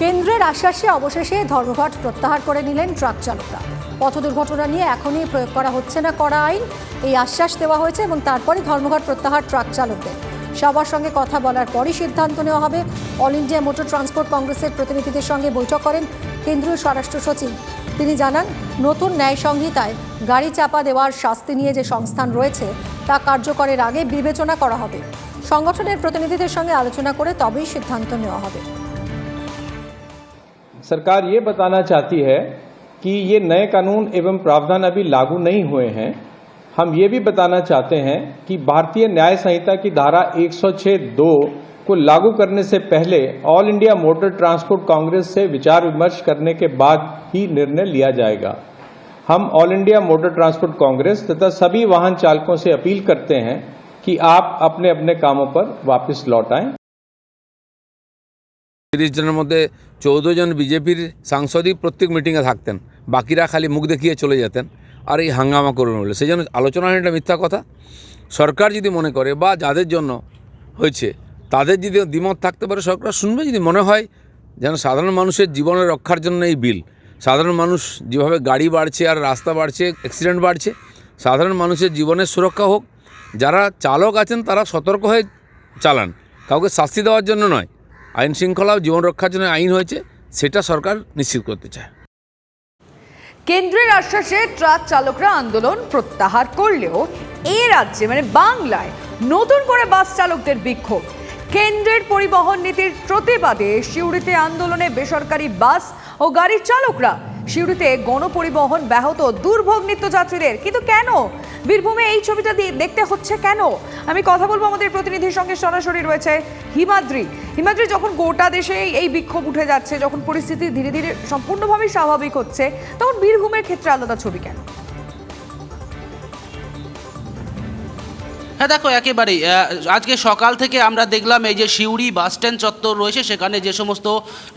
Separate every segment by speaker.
Speaker 1: কেন্দ্রের আশ্বাসে অবশেষে ধর্মঘট প্রত্যাহার করে নিলেন ট্রাক চালকরা। পথ দুর্ঘটনা নিয়ে এখনই প্রয়োগ করা হচ্ছে না করা আইন। এই আশ্বাস দেওয়া হয়েছে এবং তারপরে ধর্মঘট প্রত্যাহার ট্রাক চালকদের। সবার সঙ্গে কথা বলার পরই সিদ্ধান্ত নেওয়া হবে। অল ইন্ডিয়া মোটর ট্রান্সপোর্ট কংগ্রেসের প্রতিনিধিদের সঙ্গে বৈঠক করেন কেন্দ্রীয় স্বরাষ্ট্র সচিব। তিনি জানান, নতুন ন্যায় সংহিতায় গাড়ি চাপা দেওয়ার শাস্তি নিয়ে যে সংস্থান রয়েছে, তা কার্যকরের আগে বিবেচনা করা হবে। সংগঠনের প্রতিনিধিদের সঙ্গে আলোচনা করে তবেই সিদ্ধান্ত নেওয়া হবে।
Speaker 2: सरकार ये बताना चाहती है कि ये नए कानून एवं प्रावधान अभी लागू नहीं हुए हैं। हम ये भी बताना चाहते हैं कि भारतीय न्याय संहिता की धारा 106(2) को लागू करने से पहले all India motor transport congress से विचार विमर्श करने के बाद ही निर्णय लिया जाएगा। हम all India motor transport congress तथा सभी वाहन चालकों से अपील करते हैं कि आप अपने अपने कामों पर वापस लौट आएँ।
Speaker 3: তিরিশ জনের মধ্যে চৌদ্দ জন বিজেপির সাংসদই প্রত্যেক মিটিংয়ে থাকতেন। বাকিরা খালি মুখ দেখিয়ে চলে যেতেন আর এই হাঙ্গামা করুন বলে সেই জন্য আলোচনা এটা মিথ্যা কথা। সরকার যদি মনে করে বা যাদের জন্য হয়েছে, তাদের যদি দ্বিমত থাকতে পারে, সরকার শুনবে যদি মনে হয় যেন সাধারণ মানুষের জীবনের রক্ষার জন্য এই বিল, সাধারণ মানুষ যেভাবে গাড়ি বাড়ছে আর রাস্তা বাড়ছে অ্যাক্সিডেন্ট বাড়ছে, সাধারণ মানুষের জীবনের সুরক্ষা হোক, যারা চালক আছেন তারা সতর্ক হয়ে চালান। কাউকে শাস্তি দেওয়ার জন্য নয়। আইন শৃঙ্খলা ও জীবন রক্ষার জন্য আইন হয়েছে, সেটা সরকার নিশ্চিত করতে চায়।
Speaker 4: কেন্দ্রের আশ্বাসে ট্রাক চালকরা আন্দোলন প্রত্যাহার করলেও এ রাজ্যে মানে বাংলায়, নতুন করে বাস চালকদের বিক্ষোভ। কেন্দ্রের পরিবহন নীতির প্রতিবাদে সিউড়িতে আন্দোলনে বেসরকারি বাস ও গাড়ির চালকরা সিউড়িতে গণপরিবহন ব্যাহত দুর্ভোগ নিত্যযাত্রীদের। কিন্তু কেন? বীরভূমে এই ছবিটা দেখতে হচ্ছে কেন? আমি কথা বলব আমাদের প্রতিনিধির সঙ্গে, সরাসরি রয়েছে হিমাদ্রি। হিমাদ্রি, যখন গোটা দেশে এই বিক্ষোভ উঠে যাচ্ছে, যখন পরিস্থিতি ধীরে ধীরে সম্পূর্ণভাবে স্বাভাবিক হচ্ছে, তখন বীরভূমের ক্ষেত্রে আলাদা ছবি কেন?
Speaker 5: হ্যাঁ দেখো, একেবারেই আজকে সকাল থেকে আমরা দেখলাম এই যে সিউড়ি বাস স্ট্যান্ড চত্বর রয়েছে, সেখানে যে সমস্ত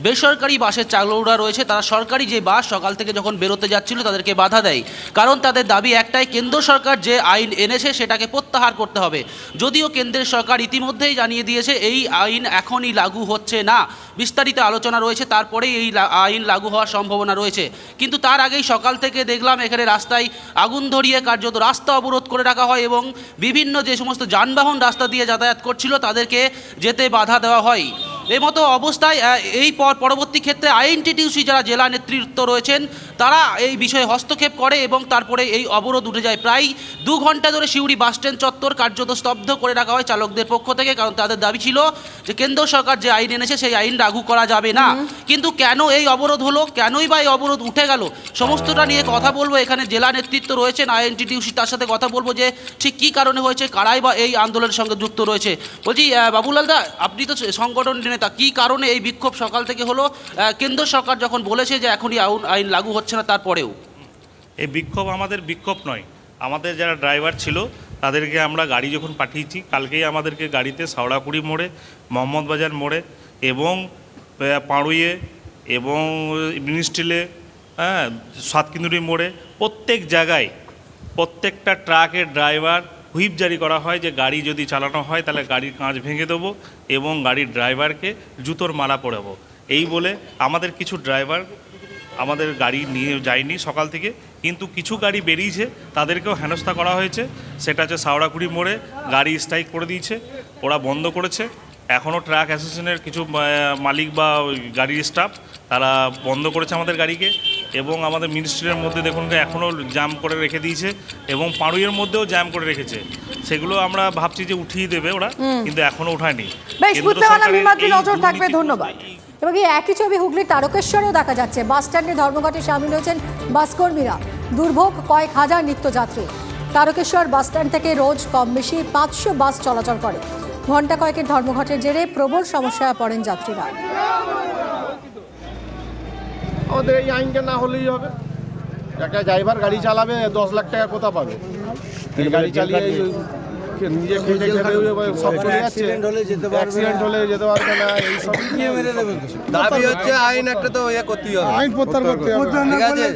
Speaker 5: বেসরকারি বাসের চালকরা রয়েছে, তারা সরকারি যে বাস সকাল থেকে যখন বেরোতে যাচ্ছিল, তাদেরকে বাধা দেয়। কারণ তাদের দাবি একটাই, কেন্দ্র সরকার যে আইন এনেছে, সেটাকে প্রত্যাহার করতে হবে। যদিও কেন্দ্রের সরকার ইতিমধ্যেই জানিয়ে দিয়েছে, এই আইন এখনই লাগু হচ্ছে না। বিস্তারিত আলোচনা রয়েছে, তারপরেই এই আইন লাগু হওয়ার সম্ভাবনা রয়েছে। কিন্তু তার আগেই সকাল থেকে দেখলাম, এখানে রাস্তায় আগুন ধরিয়ে কার্যত রাস্তা অবরোধ করে রাখা হয় এবং বিভিন্ন যে সমস্ত যানবাহন রাস্তা দিয়ে যাতায়াত করছিল তাদেরকে যেতে বাধা দেওয়া হয়। এই মতো অবস্থায় এই পর পরবর্তী ক্ষেত্রে আইএনটিটিউসি যারা জেলা নেতৃত্ব রয়েছেন তারা এই বিষয়ে হস্তক্ষেপ করে এবং তারপরে এই অবরোধ উঠে যায়। প্রায় দু ঘণ্টা ধরে সিউড়ি বাসস্ট্যান্ড চত্বর কার্যত স্তব্ধ করে রাখা হয় চালকদের পক্ষ থেকে কারণ তাদের দাবি ছিল যে কেন্দ্র সরকার যে আইন এনেছে সেই আইন লাগু করা যাবে না। কিন্তু কেন এই অবরোধ হলো? কেনই বা এই অবরোধ উঠে গেল? সমস্তটা নিয়ে কথা বলব। এখানে জেলা নেতৃত্ব রয়েছেন আইএনটিটিউসি তার সাথে কথা বলব যে ঠিক কী কারণে হয়েছে কারাই বা এই আন্দোলনের সঙ্গে যুক্ত রয়েছে। বলছি আহ, বাবুলাল দা আপনি তো সংগঠন নেতা, কী কারণে এই বিক্ষোভ সকাল থেকে হলো? কেন্দ্র সরকার যখন বলেছে যে এখনই আউন- আইন লাগু হচ্ছে না, তারপরেও?
Speaker 6: এই বিক্ষোভ আমাদের বিক্ষোভ নয়। আমাদের যারা ড্রাইভার ছিল, তাদেরকে আমরা গাড়ি যখন পাঠিয়েছি, কালকেই আমাদেরকে গাড়িতে সাওড়াকুড়ি মোড়ে, মোহাম্মদ বাজার মোড়ে এবং পাড়ুইয়ে এবং মিনিস্টিলে হ্যাঁ সাতকিন্দুরি মোড়ে প্রত্যেক জায়গায় প্রত্যেকটা ট্রাকের ড্রাইভার হুইপ জারি করা হয় যে গাড়ি যদি চালানো হয় তাহলে গাড়ির কাঁচ ভেঙে দেবো এবং গাড়ির ড্রাইভারকে জুতোর মালা পরাবো। এই বলে আমাদের কিছু ড্রাইভার আমাদের গাড়ি নিয়ে যায়নি সকাল থেকে, কিন্তু কিছু গাড়ি বেরিয়েছে, তাদেরকেও হেনস্থা করা হয়েছে। সেটা হচ্ছে সাওড়াকুড়ি মোড়ে গাড়ি স্ট্রাইক করে দিয়েছে, ওরা বন্ধ করেছে। এখনও ট্রাক অ্যাসোসিয়েশনের কিছু মালিক বা গাড়ির স্টাফ, তারা বন্ধ করেছে আমাদের গাড়িকে। এবং আমাদের মিনিস্ট্রির মধ্যে দেখুন এখনও জ্যাম করে রেখে দিয়েছে এবং পাড়ুইয়ের মধ্যেও জ্যাম করে রেখেছে। সেগুলো আমরা ভাবছি যে উঠিয়ে দেবে ওরা কিন্তু এখনও উঠায়নি
Speaker 4: বেশ
Speaker 6: কেন্দ্র
Speaker 4: বুঝতে পারলাম হিমাদ্রি নজর থাকবে ধন্যবাদ।
Speaker 1: এবং এই একই ছবি হুগলির তারকেশ্বরেও দেখা যাচ্ছে। বাস স্ট্যান্ডে ধর্মঘটে সামিল হয়েছেন বাসকর্মীরা দুর্ভোগ কয়েক হাজার নিত্যযাত্রী। তারকেশ্বর বাস স্ট্যান্ড থেকে রোজ কম বেশি পাঁচশো বাস চলাচল করে। ঘণ্টা কয়েকের ধর্মঘটের জেরে প্রবল সমস্যায় পড়েন যাত্রীরা।
Speaker 7: আমাদের এই আইনটা না হলেই হবে। একটা ড্রাইভার গাড়ি চালাবে দশ লাখ টাকা কোথা পাবে? গাড়ি চালিয়ে নিজে খেটে খেটে সব চলে যাচ্ছে। অ্যাক্সিডেন্ট হলে যেতে পারবে না এই সব।
Speaker 8: দাবি হচ্ছে আইন একটা তো ইয়ে করতেই হবে।
Speaker 7: আইন প্রত্যাহার করতে হবে।
Speaker 8: ঠিক আছে?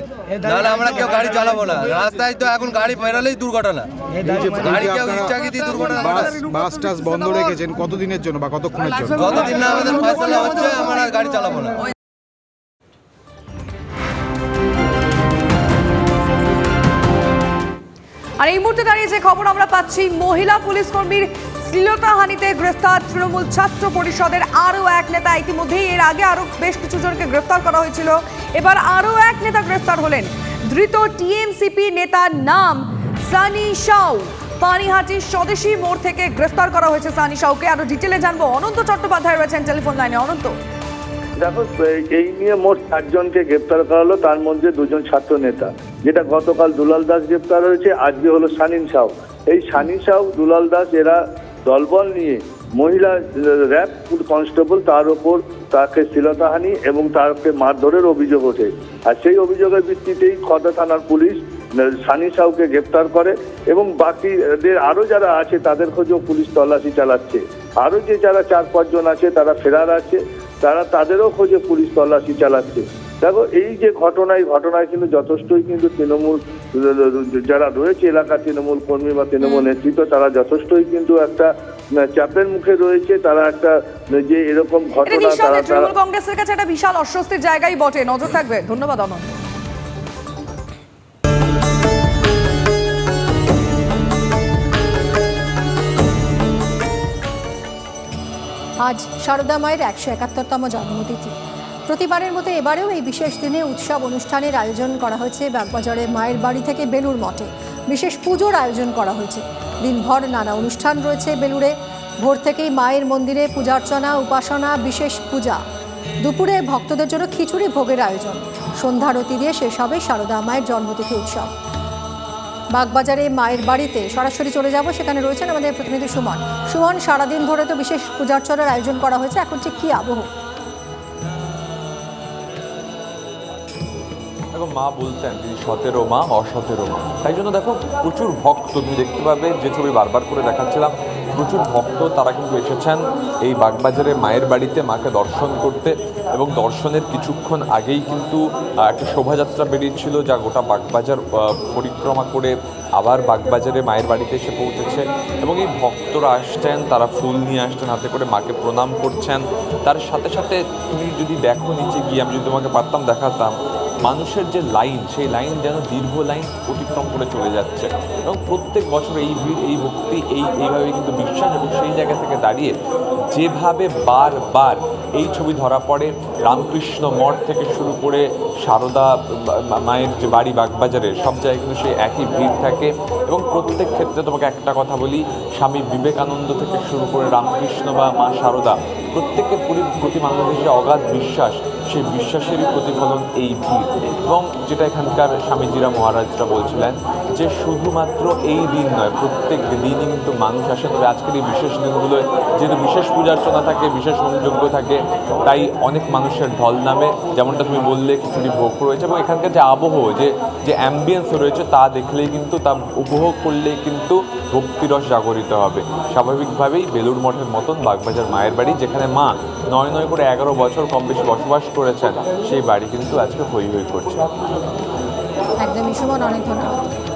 Speaker 8: নাহলে আমরা কেউ গাড়ি চালাবো না। রাস্তায় তো এখন গাড়ি বেরালেই দুর্ঘটনা। গাড়ি কেউ ইচ্ছাকৃতি দুর্ঘটনা
Speaker 9: বাস টাস বন্ধ রেখেছেন কতদিনের জন্য বা কতক্ষণের জন্য?
Speaker 8: যতদিন না আমাদের ফয়সলা হচ্ছে আমরা গাড়ি চালাবো না।
Speaker 4: আর এই মুহূর্তে দাঁড়িয়ে যে খবর আমরা পাচ্ছি, মহিলা পুলিশ কর্মীর শ্লীলতাহানিতে গ্রেফতার তৃণমূল ছাত্র পরিষদের আরও এক নেতা। ইতিমধ্যেই এর আগে আরও বেশ কিছু জনকে গ্রেফতার করা হয়েছিল। এবার আরও এক নেতা গ্রেফতার হলেন। ধৃত টিএমসিপি নেতার নাম সানি সাউ। পানিহাটির স্বদেশী মোড় থেকে গ্রেফতার করা হয়েছে সানি সাউকে। আরও ডিটেলে জানব। অনন্ত চট্টোপাধ্যায় রয়েছেন টেলিফোন লাইনে। অনন্ত।
Speaker 9: দেখো, এই নিয়ে মোট চারজনকে গ্রেপ্তার করা হলো। তার মধ্যে দুজন ছাত্র নেতা। যেটা গতকাল দুলাল দাস গ্রেপ্তার হয়েছে, আজকে হলো সানিন সাউ। এই সানিন সাউ, দুলাল দাস, এরা দলবল নিয়ে মহিলা র্যাব কনস্টেবল তার ওপর তাকে শ্লীলতাহানি এবং তাকে মারধরের অভিযোগ ওঠে। আর সেই অভিযোগের ভিত্তিতেই খর্দা থানার পুলিশ সানি সাউকে গ্রেপ্তার করে এবং বাকিদের আরও যারা আছে, তাদের খোঁজেও পুলিশ তল্লাশি চালাচ্ছে। আরও যে যারা চার পাঁচজন আছে, তারা ফেরার আছে, তারা তাদেরও খোঁজে পুলিশ তল্লাশি চালাচ্ছে। দেখো এই যে ঘটনা এই ঘটনায় কিন্তু যথেষ্টই কিন্তু তৃণমূল যারা রয়েছে এলাকার তৃণমূল কর্মী বা তৃণমূল নেতৃত্ব তারা যথেষ্টই কিন্তু একটা চাপের মুখে রয়েছে। তারা একটা যে এরকম ঘটনা তারা
Speaker 4: তৃণমূল কংগ্রেসের কাছে একটা বিশাল অস্বস্তির জায়গাই বটে। নজর থাকবে। ধন্যবাদ অনন্ত
Speaker 1: আজ সারদা মায়ের একশো একাত্তরতম জন্মতিথি। প্রতিবারের মতো এবারেও এই বিশেষ দিনে উৎসব অনুষ্ঠানের আয়োজন করা হয়েছে বাগবাজারে মায়ের বাড়ি থেকে বেলুর মঠে। বিশেষ পুজোর আয়োজন করা হয়েছে। দিনভর নানা অনুষ্ঠান রয়েছে বেলুড়ে। ভোর থেকেই মায়ের মন্দিরে পূজার্চনা, উপাসনা, বিশেষ পূজা। দুপুরে ভক্তদের জন্য খিচুড়ি ভোগের আয়োজন। সন্ধ্যারতি দিয়ে শেষ হবে সারদা মায়ের জন্মতিথি উৎসব। বাগবাজারে মায়ের বাড়িতে সরাসরি চলে যাব, সেখানে রয়েছেন আমাদের প্রতিনিধি সুমন। সুমন, সারাদিন ধরে তো বিশেষ পূজার্চনার আয়োজন করা হয়েছে, এখন ঠিক কী আবহ?
Speaker 10: মা বলতেন, তিনি সতেরো মা অসতেরো মা। তাই জন্য দেখো, প্রচুর ভক্ত তুমি দেখতে পাবে। যে ছবি বারবার করে দেখাচ্ছিলাম, প্রচুর ভক্ত তারা কিন্তু এসেছেন এই বাগবাজারে মায়ের বাড়িতে মাকে দর্শন করতে এবং দর্শনের কিছুক্ষণ আগেই কিন্তু একটা শোভাযাত্রা বেরিয়েছিল যা গোটা বাগবাজার পরিক্রমা করে আবার বাগবাজারে মায়ের বাড়িতে এসে পৌঁছেছে। এবং এই ভক্তরা আসছেন, তারা ফুল নিয়ে আসছেন, হাতে করে মাকে প্রণাম করছেন। তার সাথে সাথে তুমি যদি দেখো নিচে গিয়ে, আমি যদি তোমাকে পারতাম দেখাতাম মানুষের যে লাইন, সেই লাইন যেন দীর্ঘ লাইন অতিক্রম করে চলে যাচ্ছে। এবং প্রত্যেক বছর এই ভিড়, এই ভক্তি, এই এইভাবে কিন্তু বিশ্বাস এবং সেই জায়গা থেকে দাঁড়িয়ে যেভাবে বারবার এই ছবি ধরা পড়ে, রামকৃষ্ণ মঠ থেকে শুরু করে সারদা মায়ের যে বাড়ি বাগবাজারের, সব জায়গায় কিন্তু সেই একই ভিড় থাকে। এবং প্রত্যেক ক্ষেত্রে তোমাকে একটা কথা বলি, স্বামী বিবেকানন্দ থেকে শুরু করে রামকৃষ্ণ বা মা সারদা, প্রত্যেকের প্রতি মানুষের যে অগাধ বিশ্বাস। সেই বিশ্বাসেরই প্রতিফলন এই ভিড়। এবং যেটা এখানকার স্বামীজিরা, মহারাজরা বলছিলেন যে শুধুমাত্র এই দিন নয়, প্রত্যেক দিনই কিন্তু মানুষ আসে। তবে আজকের এই বিশেষ দিনগুলোয় যেহেতু বিশেষ পূজার্চনা থাকে, বিশেষ হোমযজ্ঞ থাকে, তাই অনেক মানুষের ঢল নামে, যেমনটা তুমি বললে, খিচুড়ি ভোগ রয়েছে। এবং এখানকার যে আবহ, যে যে অ্যাম্বিয়েন্স রয়েছে, তা দেখলেই কিন্তু, তা উপভোগ করলেই কিন্তু ভক্তিরস জাগরিত হবে। স্বাভাবিকভাবেই বেলুর মঠের মতন বাগবাজার মায়ের বাড়ি, যেখানে মা নয় নয় করে এগারো বছর কম বেশি বসবাস করেছেন সেই বাড়ি কিন্তু আজকে হই হই করছে।
Speaker 1: একদমই সুমন অনেক ধন্যবাদ।